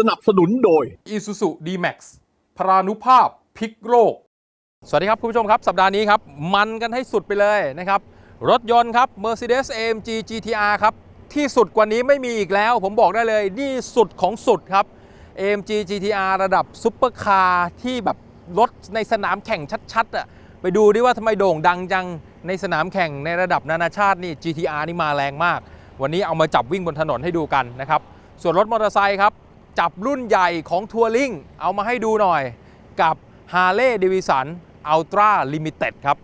สนับสนุนโดย Isuzu D-Max พรานุภาพพลิกโลก สวัสดีครับคุณผู้ชมครับสัปดาห์นี้ครับมันกันให้สุดไปเลยนะครับ รถยนต์ครับ Mercedes AMG GTR ครับ ที่สุดกว่านี้ไม่มีอีกแล้ว ผมบอกได้เลย นี่สุดของสุดครับ AMG GTR ระดับซุปเปอร์คาร์ที่แบบรถในสนามแข่งชัดๆอะไปดูดิว่าทำไมโด่งดังจังในสนามแข่งในระดับนานาชาตินี่ GTR นี่มาแรงมาก วันนี้เอามาจับวิ่งบนถนนให้ดูกันนะครับ ส่วนรถมอเตอร์ไซค์ครับ จับรุ่นใหญ่ของทัวริงเอามาให้ดูหน่อยกับ Harley d a v i s o n Ultra Limited ครับ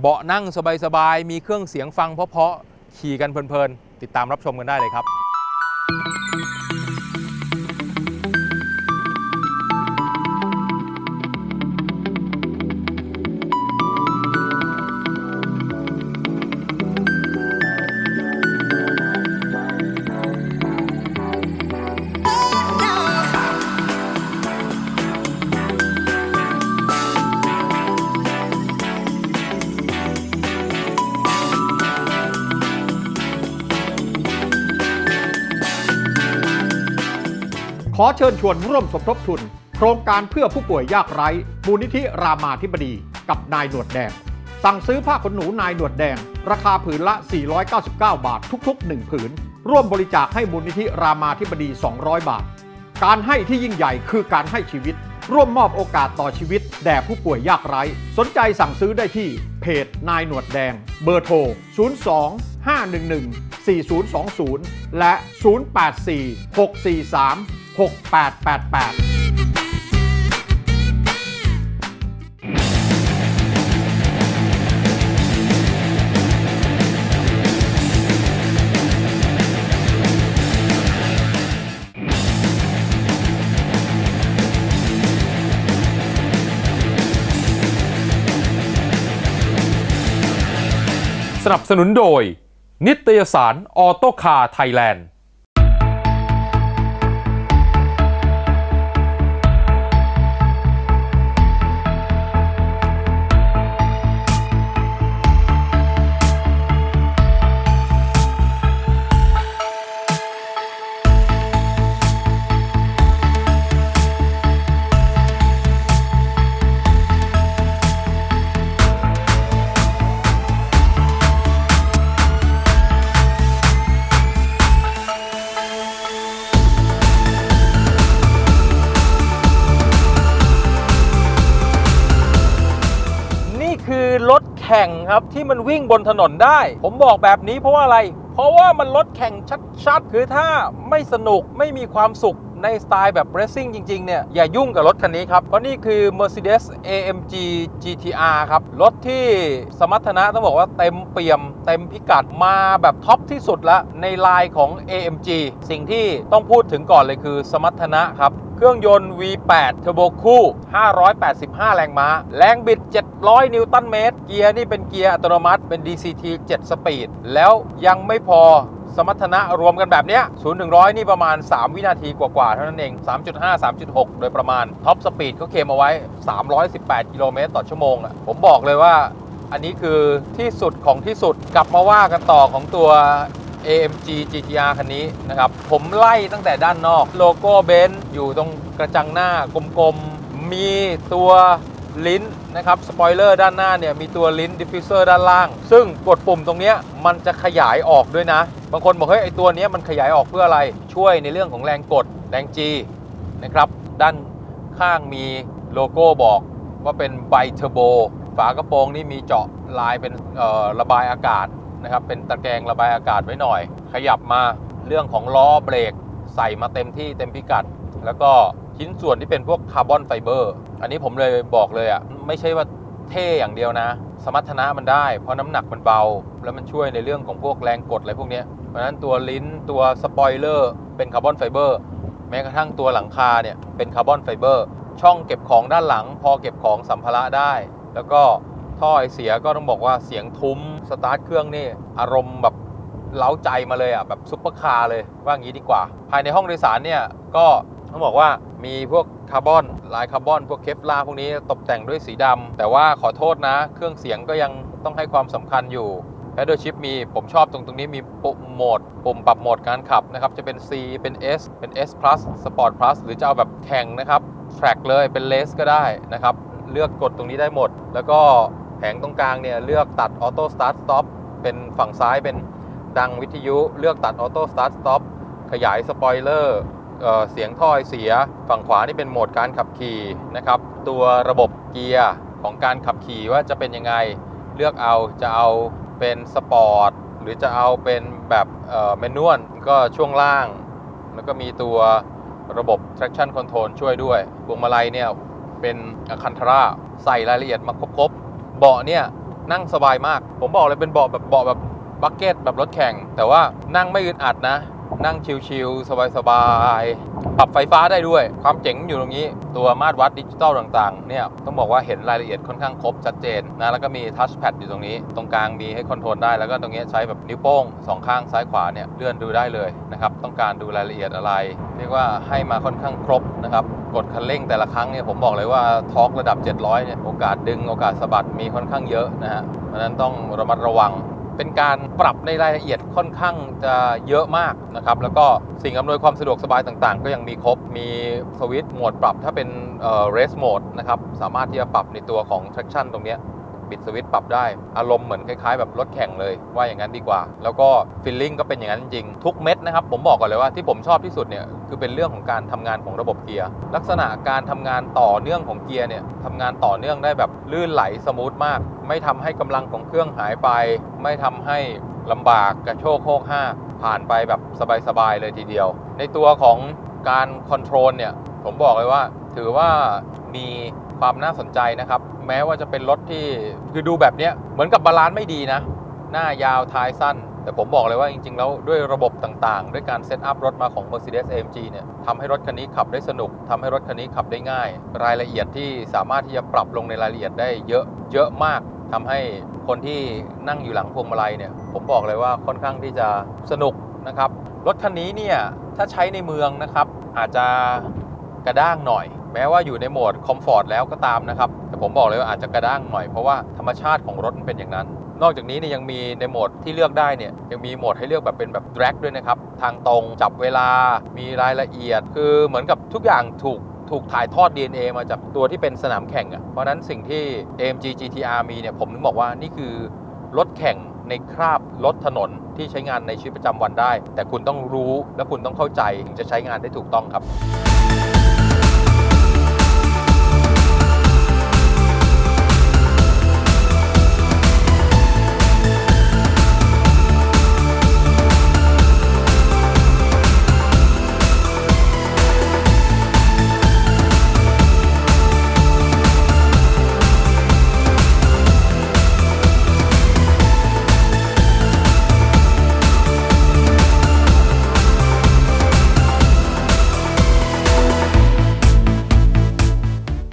เบาะนั่งสบายๆ มีเครื่องเสียงฟังเพราะๆขี่กันเพลินๆ ติดตามรับชมกันได้เลยครับ อเชิญชวนร่วมสมทบทุน โครงการเพื่อผู้ป่วยยากไร้มูลนิธิรามาธิบดี กับนายหนวดแดง สั่งซื้อผ้าขนหนูนายหนวดแดง ราคาผืนละ 499 บาททุกๆ 1 ผืน ร่วมบริจาคให้มูลนิธิรามาธิบดี 200 บาท การให้ที่ยิ่งใหญ่คือการให้ชีวิต ร่วมมอบโอกาสต่อชีวิต แด่ผู้ป่วยยากไร้ สนใจสั่งซื้อได้ที่เพจนายหนวดแดง เบอร์โทร 02 511 4020 และ 084 643 6888สนับสนุนโดย นิตยสารออโตคาไทยแลนด์ ครับที่มันวิ่งบนถนนได้ ผมบอกแบบนี้เพราะว่าอะไร เพราะว่ามันรถแข่งชัดๆ คือถ้าไม่สนุกไม่มีความสุข ในสไตล์แบบเร c ซิ่งจริง ๆ เนี่ย อย่ายุ่งกับรถคันนี้ครับ เพราะนี่คือ Mercedes AMG GTR ครับ รถที่สมรรถนะต้องบอกว่าเต็มเปี่ยม เต็มพิกัดมาแบบท็อปที่สุดละในไลน์ของ AMG สิ่งที่ต้องพูดถึงก่อนเลยคือสมรรถนะครับเครื่องยนต์ V8 เทอร์โบคู่ 585 แรงม้า แรงบิด 700 นิวตันเมตร เกียร์นี่เป็นเกียร์อัตโนมัติ เป็น DCT 7 สปีด แล้วยังไม่พอ สมรรถนะรวมกันแบบเนี้ย0ถึง100นี่ประมาณ 3 วินาทีกว่าๆเท่านั้นเอง 3.5 3.6 โดยประมาณท็อปสปีดเขาเคมเอาไว้ 318 กิโลเมตรต่อชั่วโมงอะผมบอกเลยว่าอันนี้คือที่สุดของที่สุดกลับมาว่ากันต่อของตัว AMG GTR คันนี้นะครับ ผมไล่ตั้งแต่ด้านนอก โลโก้เบนซ์อยู่ตรงกระจังหน้ากลมๆ มีตัว ลิ้นนะครับสปอยเลอร์ด้านหน้าเนี่ยมีตัวลิ้นดิฟฟิวเซอร์ด้านล่าง ซึ่งกดปุ่มตรงนี้มันจะขยายออกด้วยนะ บางคนบอกเฮ้ยไอตัวนี้มันขยายออกเพื่ออะไรช่วยในเรื่องของแรงกดแรง G นะครับด้านข้างมีโลโก้บอกว่าเป็นไบเทอร์โบฝากระโปรงนี่มีเจาะลายเป็นระบายอากาศนะครับเป็นตะแกรงระบายอากาศไว้หน่อย ขยับมาเรื่องของล้อเบรกใส่มาเต็มที่เต็มพิกัด แล้วก็ชิ้นส่วนที่เป็นพวกคาร์บอนไฟเบอร์ อันนี้ผมเลยบอกเลยอะไม่ใช่ว่าเท่อย่างเดียวนะ สมรรถนะมันได้ เพราะน้ำหนักมันเบา แล้วมันช่วยในเรื่องของพวกแรงกดอะไรพวกนี้เพราะฉะนั้นตัวลิ้นตัวสปอยเลอร์เป็นคาร์บอนไฟเบอร์แม้กระทั่งตัวหลังคาเนี่ยเป็นคาร์บอนไฟเบอร์ช่องเก็บของด้านหลัง พอเก็บของสัมภาระได้ แล้วก็ท่อไอเสียก็ต้องบอกว่าเสียงทุ้มสตาร์ทเครื่องนี่อารมณ์แบบเล้าใจมาเลยอะแบบซุปเปอร์คาร์เลยว่างี้ดีกว่า ภายในห้องโดยสารเนี่ยก็ต้องบอกว่า มีพวกคาร์บอนลายคาร์บอน พวกเคปลาพวกนี้ตกแต่งด้วยสีดำแต่ว่าขอโทษนะ เครื่องเสียงก็ยังต้องให้ความสำคัญอยู่ p a d d l e Shift มีผมชอบตรงตรงนี้มีปุ่มโหมด ปุ่มปรับโหมดการขับนะครับ จะเป็น C เป็น S เป็น S Plus Sport Plus หรือจะเอาแบบแข่งนะครับ Track เลยเป็น Race ก็ได้นะครับ เลือกกดตรงนี้ได้หมด แล้วก็แผงตรงกลางเนี่ย เลือกตัด Auto Start Stop เป็นฝั่งซ้ายเป็นดังวิทยุ เลือกตัด Auto Start Stop ขยายสปอยเลอร์ เสียงถ้อยเสีย ฝั่งขวานี่เป็นโหมดการขับขี่นะครับ ตัวระบบเกียร์ของการขับขี่ว่าจะเป็นยังไง เลือกเอาจะเอาเป็นสปอร์ตหรือจะเอาเป็นแบบเมนวลก็ช่วงล่าง แล้วก็มีตัวระบบ traction control ช่วยด้วยพวงมาลัยเนี่ยเป็นอคันทราใส่รายละเอียดมาครบๆเบาะเนี่ยนั่งสบายมาก ผมบอกเลยเป็นเบาะแบบเบาะแบบบักเก็ตแบบรถแข่ง แต่ว่านั่งไม่อึดอัดนะ นั่งชิลๆสบายๆ ปรับไฟฟ้าได้ด้วย ความเจ๋งอยู่ตรงนี้ ตัวมาตรวัดดิจิตอลต่างๆ เนี่ย ต้องบอกว่าเห็นรายละเอียดค่อนข้างครบชัดเจนนะ แล้วก็มีทัชแพดอยู่ตรงนี้ ตรงกลางมีให้คอนโทรลได้ แล้วก็ตรงนี้ใช้แบบนิ้วโป้งสองข้างซ้ายขวาเนี่ย เลื่อนดูได้เลยนะครับ ต้องการดูรายละเอียดอะไร เรียกว่าให้มาค่อนข้างครบนะครับ กดคันเร่งแต่ละครั้งเนี่ยผมบอกเลยว่าทอร์กระดับ 700 เนี่ย โอกาสดึง โอกาสสะบัดมีค่อนข้างเยอะนะฮะ เพราะฉะนั้นต้องระมัดระวัง เป็นการปรับในรายละเอียดค่อนข้างจะเยอะมากนะครับ แล้วก็สิ่งอำนวยความสะดวกสบายต่างๆ ก็ยังมีครบ มีสวิตช์โหมดปรับถ้าเป็นเอ่อ race mode นะครับ สามารถที่จะปรับในตัวของ traction ตรงเนี้ย ปิดสวิตช์ปรับได้ อารมณ์เหมือนคล้ายๆ แบบรถแข่งเลย ว่าอย่างนั้นดีกว่า แล้วก็ฟีลลิ่งก็เป็นอย่างนั้นจริงทุกเม็ดนะครับ ผมบอกก่อนเลยว่าที่ผมชอบที่สุดเนี่ยคือเป็นเรื่องของการทำงานของระบบเกียร์ลักษณะการทำงานต่อเนื่องของเกียร์เนี่ยทำงานต่อเนื่องได้แบบลื่นไหลสมูทมาก ไม่ทำให้กำลังของเครื่องหายไป ไม่ทำให้ลำบากกระโชกโคกห้าผ่านไปแบบสบายๆเลยทีเดียว ในตัวของการคอนโทรลเนี่ยผมบอกเลยว่าถือว่ามี ความน่าสนใจนะครับ แม้ว่าจะเป็นรถที่คือดูแบบเนี้ยเหมือนกับบาลานซ์ไม่ดีนะ หน้ายาวท้ายสั้น แต่ผมบอกเลยว่าจริง ๆ แล้วด้วยระบบต่างๆ ด้วยการเซตอัพรถมาของ Mercedes AMG เนี่ยทำให้รถคันนี้ขับได้สนุกทำให้รถคันนี้ขับได้ง่าย รายละเอียดที่สามารถที่จะปรับลงในรายละเอียดได้เยอะเยอะมากทำให้คนที่นั่งอยู่หลังพวงมาลัยเนี่ยผมบอกเลยว่าค่อนข้างที่จะสนุกนะครับรถคันนี้เนี่ยถ้าใช้ในเมืองนะครับอาจจะกระด้างหน่อย แม้ว่าอยู่ในโหมดคอมฟอร์ตแล้วก็ตามนะครับ แต่ผมบอกเลยว่าอาจจะกระด้างหน่อยเพราะว่าธรรมชาติของรถมันเป็นอย่างนั้น นอกจากนี้เนี่ยยังมีในโหมดที่เลือกได้เนี่ยยังมีโหมดให้เลือกแบบเป็นแบบ drag ด้วยนะครับ ทางตรงจับเวลา มีรายละเอียด คือเหมือนกับทุกอย่างถูกถูกถ่ายทอด DNA มาจากตัวที่เป็นสนามแข่งอะ่ะ เพราะฉะนั้นสิ่งที่ AMG GTR มีเนี่ยผมถึงบอกว่านี่คือรถแข่งในคราบรถถนนที่ใช้งานในชีวิตประจำวันได้ แต่คุณต้องรู้และคุณต้องเข้าใจถึงจะใช้งานได้ถูกต้องครับ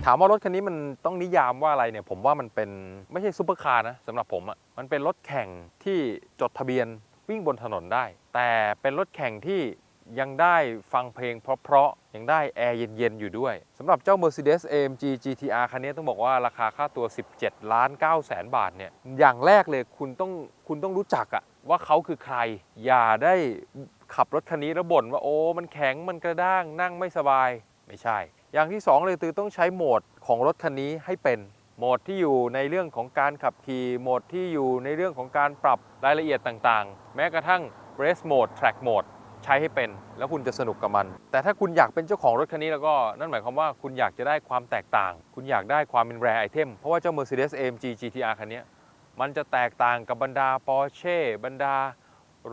ามว่ารถคันนี้มันต้องนิยามว่าอะไรเนี่ย ผมว่ามันเป็นไม่ใช่ซุปเปอร์คาร์นะสำหรับผมอะ่ะมันเป็นรถแข่งที่จดทะเบียนวิ่งบนถนนได้ แต่เป็นรถแข่งที่ยังได้ฟังเพลงเพราะๆ ยังได้แอร์เย็น ๆ อยู่ด้วยสำหรับเจ้า Mercedes AMG GTR คันนี้ต้องบอกว่าราคาค่าตัว 17 ล้าน9แสนบาทเนี่ย อย่างแรกเลยคุณต้องคุณต้องรู้จักอะว่าเขาคือใคร อย่าได้ขับรถคันนี้แล้วบ่นว่าโอ้ มันแข็งมันกระด้างนั่งไม่สบายไม่ใช่ อย่างที่ 2 เลยคือต้องใช้โหมดของรถคันนี้ให้เป็นโหมดที่อยู่ในเรื่องของการขับขี่โหมดที่อยู่ในเรื่องของการปรับรายละเอียดต่างๆ แม้กระทั่ง race mode track mode ใช้ให้เป็น แล้วคุณจะสนุกกับมัน แต่ถ้าคุณอยากเป็นเจ้าของรถคันนี้แล้วก็นั่นหมายความว่าคุณอยากจะได้ความแตกต่าง คุณอยากได้ความเป็นแรไอเทมเพราะว่าเจ้า Mercedes AMG GTR คันนี้มันจะแตกต่างกับบรรดา Porsche บรรดา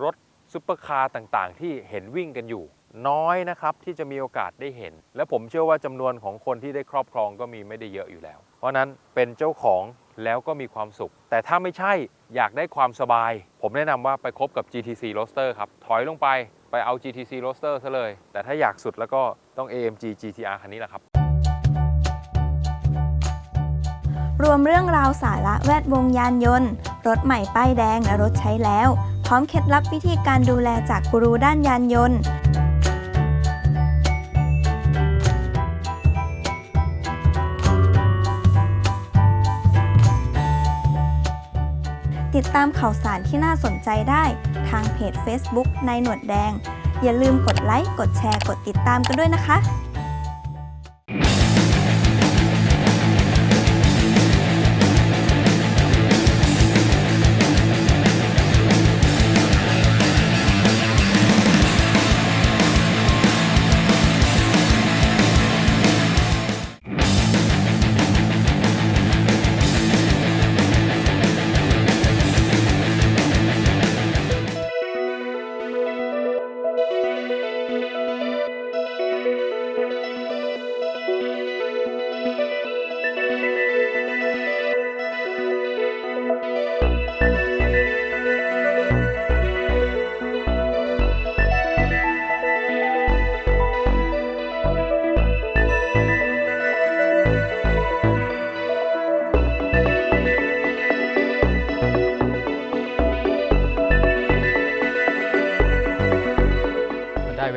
รถซุปเปอร์คาร์ต่างๆ ที่เห็นวิ่งกันอยู่ น้อยนะครับที่จะมีโอกาสได้เห็น และผมเชื่อว่าจำนวนของคนที่ได้ครอบครองก็มีไม่ได้เยอะอยู่แล้ว เพราะนั้นเป็นเจ้าของแล้วก็มีความสุข แต่ถ้าไม่ใช่อยากได้ความสบาย ผมแนะนำว่าไปคบกับ GTC Roadster ครับ ถอยลงไปไปเอา GTC Roadster ซะเลย แต่ถ้าอยากสุดแล้วก็ต้อง AMG GTR คันนี้แหละครับ รวมเรื่องราวสาระแวดวงยานยนต์ รถใหม่ป้ายแดงและรถใช้แล้ว พร้อมเคล็ดลับวิธีการดูแลจากกูรูด้านยานยนต์ ติดตามข่าวสารที่น่าสนใจได้ทางเพจ Facebook ในหนวดแดง อย่าลืมกดไลค์ กดแชร์ กดติดตามกันด้วยนะคะ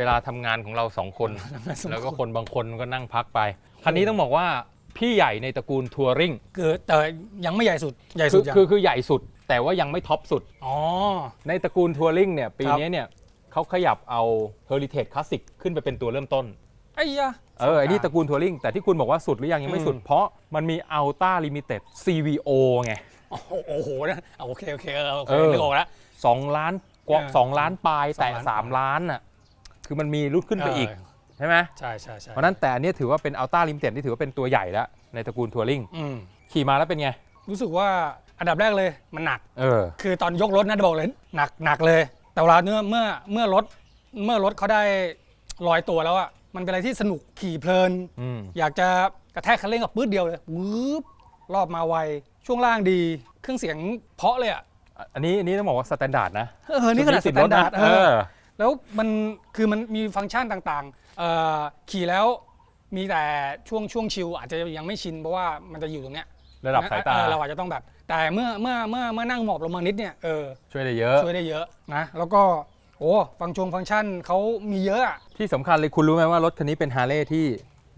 ลาทำงานของเราสองคน แล้วก็คนบางคนก็นั่งพักไป คันนี้ต้องบอกว่าพี่ใหญ่ในตระกูลทัวริงคือแต่ยังไม่ใหญ่สุดใหญ่คืสุอดยังคือคือใหญ่สุด แต่ว่ายังไม่ท็อปสุด อ๋อ ในตระกูลทัวริงเนี่ยปีครับ นี้เนี่ยเขาขยับเอา Heritage Classic ขึ้นไปเป็นตัวเริ่มต้น ไอ้ยะ เออไอ้นี่ตระกูลทัวริงแต่ที่คุณบอกว่าสุดหรือยังยังไม่สุด อืม เพราะมันมี Ultra Limited CVO ไง โอ้โหโอ้โหนะเอาโอเคโอเคเออโอเคเออ นึกออกแล้ว 2 ล้านกว่าเออสองล้านปลายแต่ สองล้าน 3 ล้านน่ะ คือมันมีรุ่นขึ้นไปอีกเใช่ไหมใช่ใช่ใช่เพราะฉะนั้นแต่อันเนี้ยถือว่าเป็น Ultra Limited ที่ถือว่าเป็นตัวใหญ่แล้วในตระกูลทัวริงอืมขี่มาแล้วเป็นไง รู้สึกว่าอันดับแรกเลยมันหนักเออคือตอนยกรถนะจะบอกเลยหนักหนักเลย แต่เวลาเนื้อเมื่อเมื่อรถเมื่อรถเขาได้ลอยตัวแล้วอะมันเป็นอะไรที่สนุกขี่เพลินอืมอยากจะกระแทกคันเร่งกับปื๊ดเดียวเลยวืบรอบมาไว ช่วงล่างดี เครื่องเสียงเพราะเลยอะอันนี้อันนี้ต้องบอกว่าสแตนดาร์ดนะเออนี่ขนาดสติดแตรถนดานะร์ดเออ แล้วมันคือมันมีฟังก์ชันต่างๆเอ่อขี่แล้วมีแต่ช่วงช่วงชิลอาจจะยังไม่ชินเพราะว่ามันจะอยู่ตรงเนี้ยระดับสายตา เออเราอาจจะต้องแบบ แต่เมื่อเมื่อเมื่อเมื่อนั่งหมอบลงมานิดเนี่ยเออช่วยได้เยอะ ช่วยได้เยอะนะแล้วก็โอ้ฟังก์ชงฟังก์ชันเขามีเยอะอะที่สำคัญเลยคุณรู้ไหมว่ารถคันนี้เป็นฮาร์เลย์ที่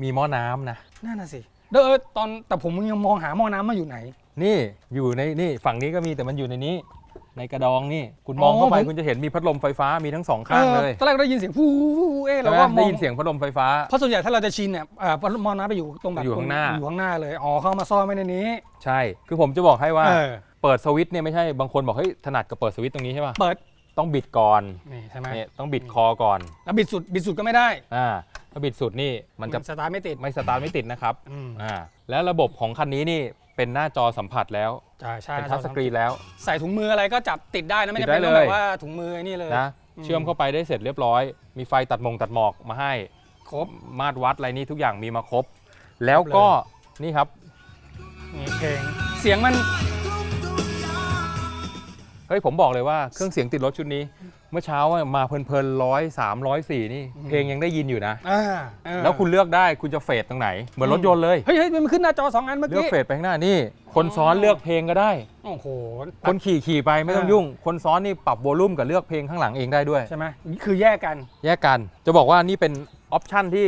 มีหม้อน้ำนะ นั่นน่ะสิเด้อเออตอนแต่ผมยังมองหาหม้อน้ำมาอยู่ไหน นี่อยู่ในนี่ฝั่งนี้ก็มีแต่มันอยู่ในนี้ ในกระดองนี่ คุณมองเข้าไปอ๋อผม คุณจะเห็นมีพัดลมไฟฟ้ามีทั้งสองข้างเลยออตอนแรกได้ยินเสียงฟูเอ๊ะใช่เราไหมก็มได้องยินเสียงพัดลมไฟฟ้า เพราะส่วนใหญ่ถ้าเราจะชินเนี่ยเอ่อมอน้ำไปอยู่ตรงแบบอยู่ข้างหน้า อยู่ข้างหน้าเลยอ๋อเข้ามาซ่อนไว้ในนี้ใช่ คือผมจะบอกให้ว่า เออเปิดสวิตช์เนี่ยไม่ใช่บางคนบอกเฮ้ยถนัดกับเปิดสวิตช์ตรงนี้ใช่ป่ะเปิดต้องบิดก่อนนี่ใช่ไหมเนี่ยต้องบิดคอก่อนแล้วบิดสุดบิดสุดก็ไม่ได้อ่าถ้าบิดสุดนี่มันจะสตาร์ทไม่ติดไม่สตาร์ทไม่ติดนะครับอืมอ่าแล้วระบบของคันนี้นี่เป็นหน้าจอสัมผัสแล้ว ใช่ใช่เป็นทัชสกรีนแล้วใส่ถุงมืออะไรก็จับติดได้นะไม่ติดจำเป็นได้ต้องเลยแบบว่าถุงมือไอ้นี่เลยนะอืมเชื่อมเข้าไปได้เสร็จเรียบร้อย มีไฟตัดมงตัดหมอกมาให้ครบมาตรวัดอะไรนี่ทุกอย่างมีมาครบ แล้วก็นี่ครับนี่เพลงเสียงมัน เฮ้ยผมบอกเลยว่าเครื่องเสียงติดรถชุดนี้ เมื่อเช้าอะมาเพลินๆร้อยสามร้อยสี่นี่ เพลงยังได้ยินอยู่นะ อ่าเออแล้วคุณเลือกได้คุณจะเฟดตรงไหน เหมือนรถยนต์เลย เฮ้ยเฮ้ยมันขึ้นหน้าจอสองอันเมื่อเลือกกี้เฟดไปข้างหน้านี่ คนซ้อนเลือกเพลงก็ได้ โอ้โหคนขี่ขี่ไปไม่ต้องอ่ายุ่ยุ่ง คนซ้อนนี่ปรับโวลูมกับเลือกเพลงข้างหลังเองได้ด้วย ใช่ไหมคือแยกกันแยกกัน จะบอกว่านี่เป็นออปชั่นที่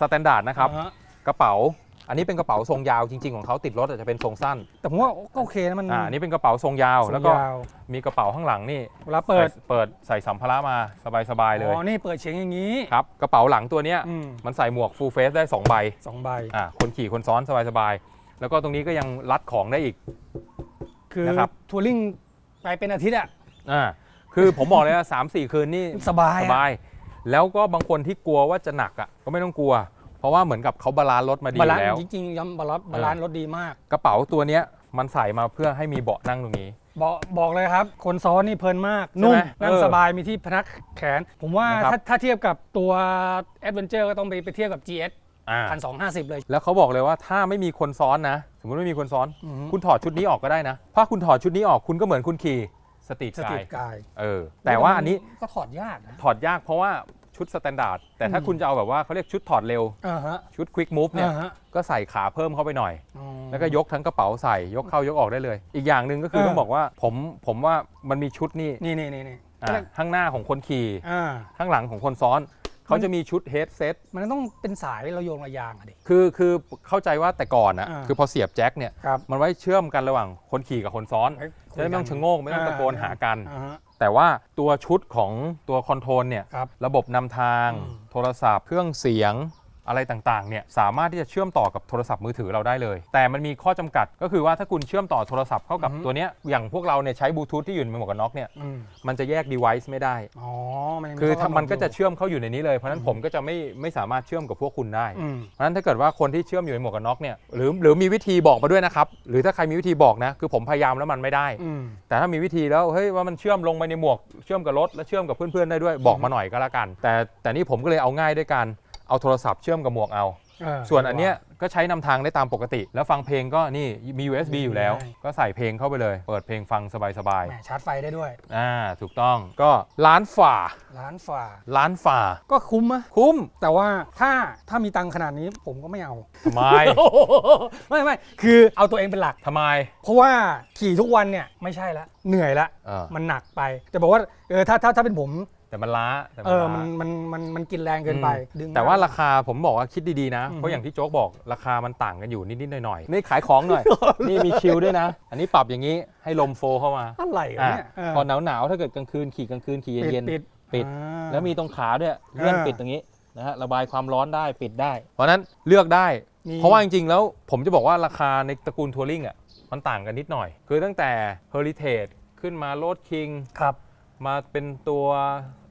สแตนดาร์ดนะครับ อ่าฮะกระเป๋า อันนี้เป็นกระเป๋าทรงยาวจริง ๆ ของเขาติดรถอาจจะเป็นทรงสั้นแต่ผมว่าก็โอเคนะมันอ่าอันนี่เป็นกระเป๋าทรงยาวทรงแล้วก็ยาวมีกระเป๋าข้างหลังนี่เวลาเปิด ใส่เปิดใส่สัมภาระมาสบายๆเลยอ๋อ นี่เปิดเสียงอย่างนี้ครับกระเป๋าหลังตัวเนี้ยอืมมันใส่หมวก full face ได้2ใบ สองใบ อ่าคนขี่คนซ้อนสบายๆ แล้วก็ตรงนี้ก็ยังรัดของได้อีก คือนะครับ ทัวริงไปเป็นอาทิตย์อะอ่าคือผมบอกเลยว่าสามสี่คืนนี่สบายสอะบาย แล้วก็บางคนที่กลัวว่าจะหนักอะก็ไม่ต้องกลัว เพราะว่าเหมือนกับเขาบาลานซ์รถมาดีบาลานซ์แล้วจริงๆย้ำบาลานซ์บาลานซ์รถดีมาก กระเป๋าตัวเนี้ยมันใส่มาเพื่อให้มีเบาะนั่งตรงนี้ บอกบอกเลยครับ คนซ้อนนี่เพลินมากนุ่มใช่ไหมนั่งเออสบายมีที่พนักแขน ผมว่านะครับถ้าถ้าเทียบกับตัว Adventure ก็ต้องไปไปเทียบกับ GS อ่าพันสองห้าสิบเลย แล้วเขาบอกเลยว่าถ้าไม่มีคนซ้อนนะ สมมติไม่มีคนซ้อนอือฮึคุณถอดชุดนี้ออกก็ได้นะถ้าคุณถอดชุดนี้ออกคุณก็เหมือนคุณขี่สตรีทสกาติยกายเออแต่ว่าอันนี้ก็ถอดยากนะถอดยากเพราะว่า ชุดสแตนดาร์ดแต่ถ้าอืมคุณจะเอาแบบว่าเขาเรียกชุดถอดเร็ว อ่าฮะชุดควิกมูฟเนี่ย อ่าฮะก็ใส่ขาเพิ่มเข้าไปหน่อย อ๋อ แล้วก็ยกทั้งกระเป๋าใส่ยกเข้ายกออกได้เลย อีกอย่างหนึ่งก็คือเออ ต้องบอกว่าผมผมว่ามันมีชุดนี่นี่นี่นี่นี่อะข้างหน้าของคนขี่ อ่า ข้างหลังของคนซ้อน เขาจะมีชุดเฮดเซตมันต้องเป็นสายเราโยงระยางอะดิ คือคือเข้าใจว่าแต่ก่อนอะอ่า คือพอเสียบแจ็คเนี่ยครับมันไว้เชื่อมกันระหว่างคนขี่กับคนซ้อนจะได้ไม่ต้องชะโงกไม่ต้องตะโกนหากัน อ่าฮะ แต่ว่าตัวชุดของตัวคอนโทรลเนี่ยครับระบบนำทางอืมโทรศัพท์เครื่องเสียง อะไรต่างๆ เนี่ยสามารถที่จะเชื่อมต่อกับโทรศัพท์มือถือเราได้เลย แต่มันมีข้อจำกัดก็คือว่าถ้าคุณเชื่อมต่อโทรศัพท์เข้ากับอือฮึตัวเนี้ยอย่างพวกเราเนี่ยใช้บลูทูธที่อยู่ในหมวกกันน็อกเนี่ยอืมมันจะแยก device ไม่ได้ อ๋อมันยังคือข้ถ้ามันก็จะอยู่เชื่อมเข้าอยู่ในนี้เลยเพราะฉะนั้นอืมผมก็จะไม่ไม่สามารถเชื่อมกับพวกคุณได้ อืม เพราะฉะนั้นถ้าเกิดว่าคนที่เชื่อมอยู่ในหมวกกันน็อกเนี่ยหรือหรือมีวิธีบอกมาด้วยนะครับ หรือถ้าใครมีวิธีบอกนะ คือผมพยายามแล้วมันไม่ได้ อืม แต่ถ้ามีวิธีแล้วเฮ้ยว่ามันเชื่อมลงไปในหมวก เชื่อมกับรถแล้วเชื่อมกับเพื่อนๆได้ด้วยบอกมาหน่อยก็แล้วกัน แต่แต่นี่ผมก็เลยเอาง่ายด้วยการ เอาโทรศัพท์เชื่อมกับหมวกเอา เออส่วนอันเนี้ยก็ใช้นำทางได้ตามปกติ แล้วฟังเพลงก็นี่มี USB อยู่แล้วใช่ก็ใส่เพลงเข้าไปเลย เปิดเพลงฟังสบายแหมชาร์จไฟได้ด้วย ๆอ่าถูกต้องก็ล้านฝ่าร้านฝ่า ล้านฝ่า ก็คุ้มอะคุ้มแต่ว่าถ้าถ้ามีตังค์ขนาดนี้ผมก็ไม่เอา ทำไม ไม่ไม่คือเอาตัวเองเป็นหลัก ทำไม เพราะว่าขี่ทุกวันเนี่ยไม่ใช่ละเหนื่อยละ เออ มันหนักไปจะบอกว่าเออถ้าถ้าถ้าเป็นผม แต่มันล้าแต่เออล้ามันมันมันมันกินแรงเกินไปดึงแต่ว่าได้ราคาผมบอกว่าคิดดีๆนะอืมเพราะอย่างที่โจ๊กบอกราคามันต่างกันอยู่นิดๆหน่อยๆนี่ขายของหน่อย นี่มีชิลด้วยนะ อันนี้ปรับอย่างนี้ให้ลมโฟเข้ามาอะไรวะอะเนี่ยเออพอหนาวๆถ้าเกิดกลางคืนขี่กลางคืนขี่เย็นปิดๆปิด อ่า แล้วมีตรงขาด้วยเลื่อนเออปิดตรงนี้นะฮะระบายความร้อนได้ปิดได้ เพราะฉะนั้นเลือกได้ นี่ เพราะว่าจริงๆ แล้วผมจะบอกว่าราคาในตระกูลทัวริงอะมันต่างกันนิดหน่อย คือตั้งแต่ Heritage ขึ้นมาโรดคิง ครับ มาเป็นตัว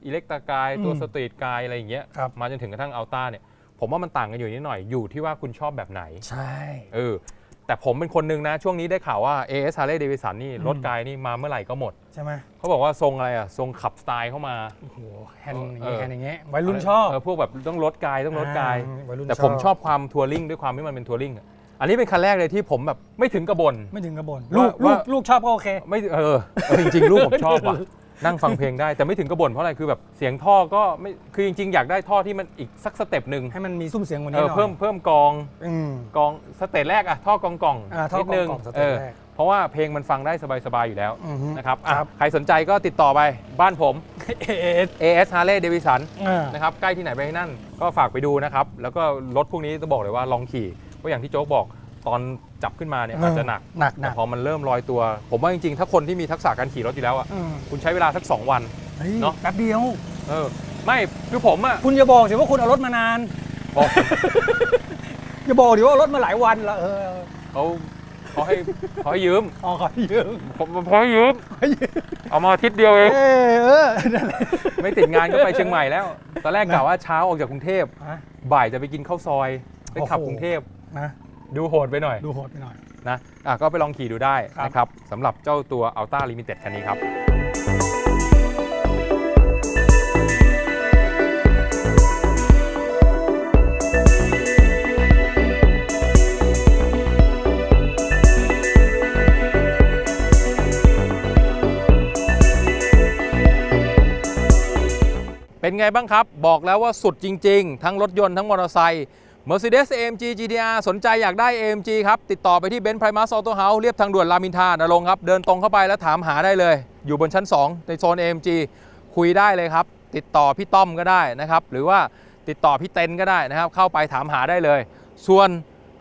อิเล็กตากายอืมตัวสตรีทกายอะไรอย่างเงี้ยครับ มาจนถึงกระทั่งอัลต้าเนี่ยผมว่ามันต่างกันอยู่นิดหน่อยอยู่ที่ว่าคุณชอบแบบไหนใช่ เออแต่ผมเป็นคนหนึ่งนะ ช่วงนี้ได้ข่าวว่า AS Harley Davidson นี่อืม รถกายนี่มาเมื่อไหร่ก็หมด ใช่ไหมเขาบอกว่าทรงอะไรอะทรงขับสไตล์เข้ามา โอ้โหแฮนด์อย่างเอเงี้อยแฮนด์อย่างเงี้ยวัยรุ่นชอบเพวกแบบต้องรถกายต้องรถกาย อ่วัยรุ่นแต่ผมชอบความทัวริงด้วยความที่มันเป็นทัวริงอะอันนี้เป็นคันแรกเลยที่ผมแบบไม่ถึงกระบน ไม่ถึงกระบนว่าลูกลูว่า กลูกชอบก็โอเค ไม่เออเออจริงๆ ลูกผมชอบว่ะ นั่งฟังเพลงได้แต่ไม่ถึงกระบนเพราะอะไรคือแบบเสียงท่อก็ไม่คือจริงๆ อยากได้ท่อที่มันอีกสักสเต็ปหนึ่งให้มันมีซุ้มเสียงกว่าเอนี้หอน่อยเพิ่มเพิ่มกองอืม กองสเตจแรกอะท่อกองกองอ่าท่อนิดนึงกองๆสเตจเออแรกเพราะว่าเพลงมันฟังได้สบายๆอยู่แล้วอือฮึนะครับอะครับ ใครสนใจก็ติดต่อไปบ้านผมเอเอส AS Harley Davidson อ่า นะครับใกล้ที่ไหนไปที่นั่นก็ฝากไปดูนะครับ แล้วก็รถพวกนี้จะบอกเลยว่าลองขี่เพราะอย่างที่โจ๊กบอก ตอนจับขึ้นมาเนี่ยอาจจะหนักหนักหแต่นักพอมันเริ่มลอยตัว ผมว่าจริงๆ ถ้าคนที่มีทักษะการขี่รถอยู่แล้วอะอืมคุณใช้เวลาสัก 2 วันเฮ้ยเนอะแป๊บเดียวเออไม่คือผมอะคุณอย่าบอกสิว่าคุณเอารถมานานบอกอย่าบอกดิว่าเอารถมาหลายวันละเออเขาเขาให้เขาให้ยืมอ๋อขอยืมผมผมเขาให้ยืมเอามาอาทิตย์เดียวเองเออเออนั่นแหละไม่ติดงานก็ไปเชียงใหม่แล้ว ตอนแรกกะว่าเช้าออกจากกรุงเทพฮะบ่ายจะไปกินข้าวซอยไปขับโอ้โหกรุงเทพนะ ดูโหดไปหน่อยดูโหดไปหน่อย นะอะก็ไปลองขี่ดูได้ครับ นะครับสำหรับเจ้าตัว Alta Limited คันนี้ครับ เป็นไงบ้างครับ บอกแล้วว่าสุดจริง ๆ ทั้งรถยนต์ทั้งมอเตอร์ไซค์ Mercedes AMG GTR สนใจอยากได้ AMG ครับ ติดต่อไปที่เบนซ์ไพรมัสออโต้เฮาส์เรียบทางด่วนรามอินทรานรงครับ เดินตรงเข้าไปแล้วถามหาได้เลย อยู่บนชั้น 2 ในโซน AMG คุยได้เลยครับ ติดต่อพี่ต้อมก็ได้นะครับ หรือว่าติดต่อพี่เต็นก็ได้นะครับ เข้าไปถามหาได้เลย ส่วน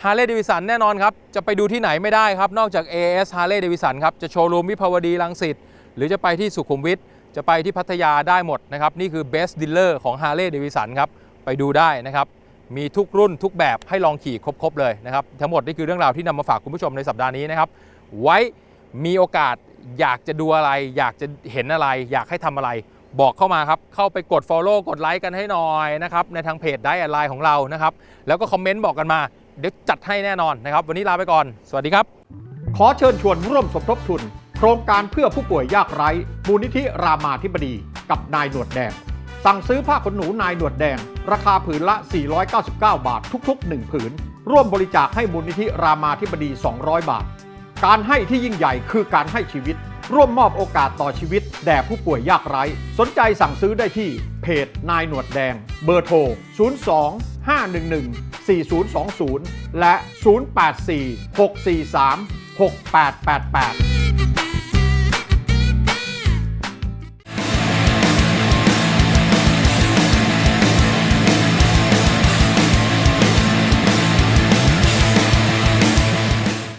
Harley Davidson แน่นอนครับ จะไปดูที่ไหนไม่ได้ครับ นอกจาก AS Harley Davidson ครับ จะโชว์รูมวิภาวดีรังสิตหรือจะไปที่สุขุมวิทจะไปที่พัทยาได้หมดนะครับนี่คือ best dealer ของ Harley Davidson ครับไปดูได้นะครับ มีทุกรุ่นทุกแบบให้ลองขี่ครบๆเลยนะครับ ทั้งหมดนี่คือเรื่องราวที่นำมาฝากคุณผู้ชมในสัปดาห์นี้นะครับ ไว้มีโอกาสอยากจะดูอะไร อยากจะเห็นอะไร อยากให้ทำอะไร บอกเข้ามาครับ เข้าไปกด Follow กดไลค์กันให้หน่อยนะครับ ในทางเพจได้ไลน์ของเรานะครับ แล้วก็คอมเมนต์บอกกันมา เดี๋ยวจัดให้แน่นอนนะครับ วันนี้ลาไปก่อน สวัสดีครับ ขอเชิญชวนร่วมสมทบทุน โครงการเพื่อผู้ป่วยยากไร้มูลนิธิรามาธิบดี กับนายหนวดแดง สั่งซื้อผ้าขนหนูนายหนวดแดง ราคาผืนละ 499 บาททุกๆ 1 ผืน ร่วมบริจาคให้มูลนิธิรามาธิบดี 200 บาท การให้ที่ยิ่งใหญ่คือการให้ชีวิต ร่วมมอบโอกาสต่อชีวิต แด่ผู้ป่วยยากไร้ สนใจสั่งซื้อได้ที่เพจนายหนวดแดง เบอร์โทร 02 511 4020 และ 084 643 6888